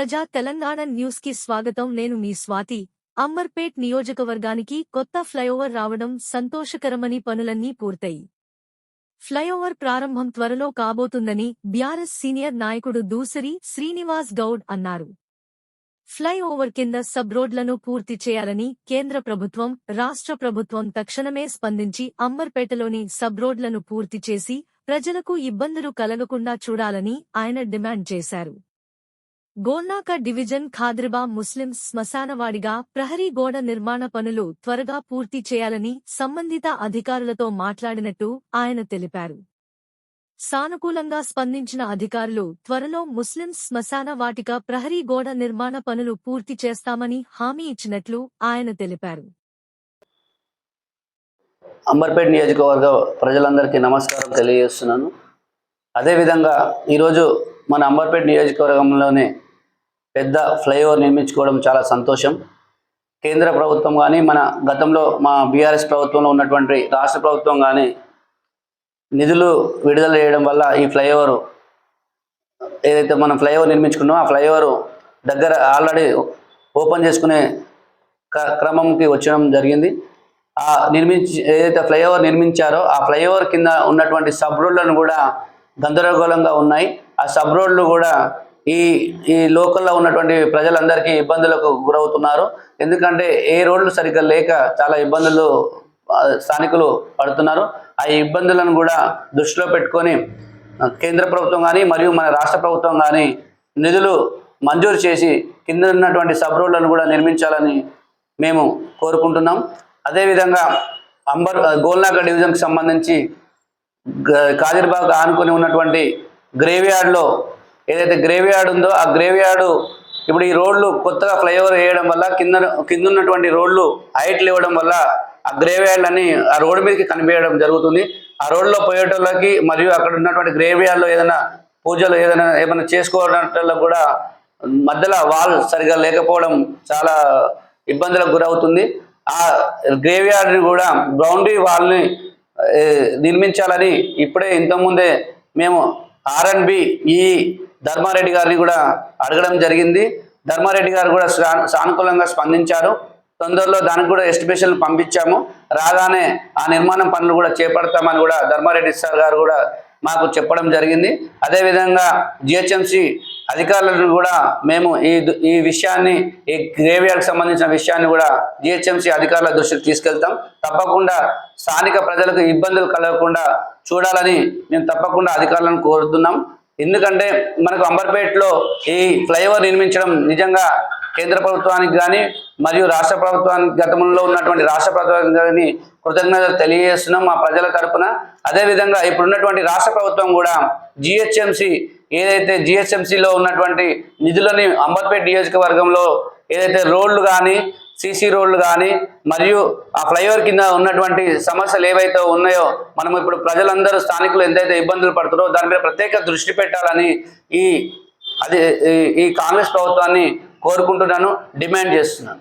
ప్రజా తెలంగాణ న్యూస్కి స్వాగతం. నేను మీ స్వాతి. అంబర్పేట్ నియోజకవర్గానికి కొత్త ఫ్లైఓవర్ రావడం సంతోషకరమని పనులన్నీ పూర్తయి. ఫ్లైఓవర్ ప్రారంభం త్వరలో కాబోతుందని బీఆర్ఎస్ సీనియర్ నాయకుడు దూసరి శ్రీనివాస్ గౌడ్ అన్నారు. ఫ్లైఓవర్ కింద సబ్ రోడ్లను పూర్తి చేయాలని కేంద్ర ప్రభుత్వం రాష్ట్ర ప్రభుత్వం తక్షణమే స్పందించి అంబర్పేటలోని సబ్ రోడ్లను పూర్తి చేసి ప్రజలకు ఇబ్బందులు కలగకుండా చూడాలని ఆయన డిమాండ్ చేశారు. గోల్నాక డివిజన్ ఖాద్రిబా ముస్లిం శ్మశానవాడిగా ప్రహరీ గోడ నిర్మాణ పనులు త్వరగా పూర్తి చేయాలని సంబంధిత అధికారులతో మాట్లాడినట్టు ఆయన తెలిపారు. సానుకూలంగా స్పందించిన అధికారులు త్వరలో ముస్లిం శ్మశాన వాటిక ప్రహరీ గోడ నిర్మాణ పనులు పూర్తి చేస్తామని హామీ ఇచ్చినట్లు ఆయన తెలిపారు. అంబర్పేట నియోజకవర్గ ప్రజలందరికీ నమస్కారం తెలియజేస్తున్నాను. అదేవిధంగా ఈరోజు మన అంబర్పేట నియోజకవర్గంలోనే పెద్ద ఫ్లైఓవర్ నిర్మించుకోవడం చాలా సంతోషం. కేంద్ర ప్రభుత్వం కానీ మన గతంలో మా బీఆర్ఎస్ ప్రభుత్వంలో ఉన్నటువంటి రాష్ట్ర ప్రభుత్వం కానీ నిధులు విడుదల చేయడం వల్ల ఈ ఫ్లైఓవర్ ఏదైతే మనం ఫ్లైఓవర్ నిర్మించుకున్నామో ఆ ఫ్లైఓవర్ దగ్గర ఆల్రెడీ ఓపెన్ చేసుకునే క- క్రమంకి వచ్చడం జరిగింది. ఆ నిర్మించి ఏదైతే ఫ్లైఓవర్ నిర్మించారో ఆ ఫ్లైఓవర్ కింద ఉన్నటువంటి సబ్ రోడ్లను కూడా గందరగోళంగా ఉన్నాయి. ఆ సబ్ రోడ్లు కూడా ఈ ఈ లోకల్లో ఉన్నటువంటి ప్రజలందరికీ ఇబ్బందులకు గురవుతున్నారు. ఎందుకంటే ఏ రోడ్లు సరిగ్గా లేక చాలా ఇబ్బందులు స్థానికులు పడుతున్నారు. ఆ ఇబ్బందులను కూడా దృష్టిలో పెట్టుకొని కేంద్ర ప్రభుత్వం కానీ మరియు మన రాష్ట్ర ప్రభుత్వం కానీ నిధులు మంజూరు చేసి కింద ఉన్నటువంటి సబ్ రోడ్లను కూడా నిర్మించాలని మేము కోరుకుంటున్నాం. అదేవిధంగా అంబర్ గోల్నాక డివిజన్కి సంబంధించి గ- కాదిర్బాగ్ ఆనుకొని ఉన్నటువంటి గ్రేవ్ యార్డ్లో ఏదైతే గ్రేవ్యార్డ్ ఉందో ఆ గ్రేవ్యార్డు ఇప్పుడు ఈ రోడ్లు కొత్తగా ఫ్లైఓవర్ వేయడం వల్ల కింద కింద ఉన్నటువంటి రోడ్లు హైట్లు ఇవ్వడం వల్ల ఆ గ్రేవ్యార్డ్లని ఆ రోడ్డు మీదకి కనిపించడం జరుగుతుంది. ఆ రోడ్లో పోయేటోళ్ళకి మరియు అక్కడ ఉన్నటువంటి గ్రేవ్యార్డ్లో ఏదైనా పూజలు ఏదైనా ఏమైనా చేసుకోవడం కూడా మధ్యలో వాల్ సరిగా లేకపోవడం చాలా ఇబ్బందులకు గురవుతుంది. ఆ గ్రేవ్యార్డ్ని కూడా బౌండరీ వాల్ని నిర్మించాలని ఇప్పుడే ఇంతకుముందే మేము ఆర్ఎన్బి ఈ ధర్మారెడ్డి గారిని కూడా అడగడం జరిగింది. ధర్మారెడ్డి గారు కూడా సా- సానుకూలంగా స్పందించారు. తొందరలో దానికి కూడా ఎస్టిమేషన్ పంపించాము. రాగానే ఆ నిర్మాణం పనులు కూడా చేపడతామని కూడా ధర్మారెడ్డి సార్ గారు కూడా మాకు చెప్పడం జరిగింది. అదేవిధంగా జిహెచ్ఎంసి అధికారులను కూడా మేము ఈ ఈ విషయాన్ని ఈ గ్రేవియార్కి సంబంధించిన విషయాన్ని కూడా జిహెచ్ఎంసీ అధికారుల దృష్టికి తీసుకెళ్తాం. తప్పకుండా స్థానిక ప్రజలకు ఇబ్బందులు కలగకుండా చూడాలని మేము తప్పకుండా అధికారులను కోరుతున్నాం. ఎందుకంటే మనకు అంబర్పేటలో ఈ ఫ్లైఓవర్ నిర్మించడం నిజంగా కేంద్ర ప్రభుత్వానికి కానీ మరియు రాష్ట్ర ప్రభుత్వానికి గతంలో ఉన్నటువంటి రాష్ట్ర ప్రభుత్వానికి కానీ కృతజ్ఞతలు తెలియజేస్తున్నాం మా ప్రజల తరపున. అదేవిధంగా ఇప్పుడున్నటువంటి రాష్ట్ర ప్రభుత్వం కూడా జిహెచ్ఎంసి ఏదైతే జిహెచ్ఎంసిలో ఉన్నటువంటి నిధులని అంబర్పేట నియోజకవర్గంలో ఏదైతే రోడ్లు కానీ సీసీ రోడ్లు కానీ మరియు ఆ ఫ్లైఓవర్ కింద ఉన్నటువంటి సమస్యలు ఏవైతే ఉన్నాయో మనం ఇప్పుడు ప్రజలందరూ స్థానికులు ఎంతైతే ఇబ్బందులు పడుతున్నారో దాని మీద ప్రత్యేక దృష్టి పెట్టాలని ఈ అది ఈ- ఈ కాంగ్రెస్ ప్రభుత్వాన్ని కోరుకుంటున్నాను డిమాండ్ చేస్తున్నాను.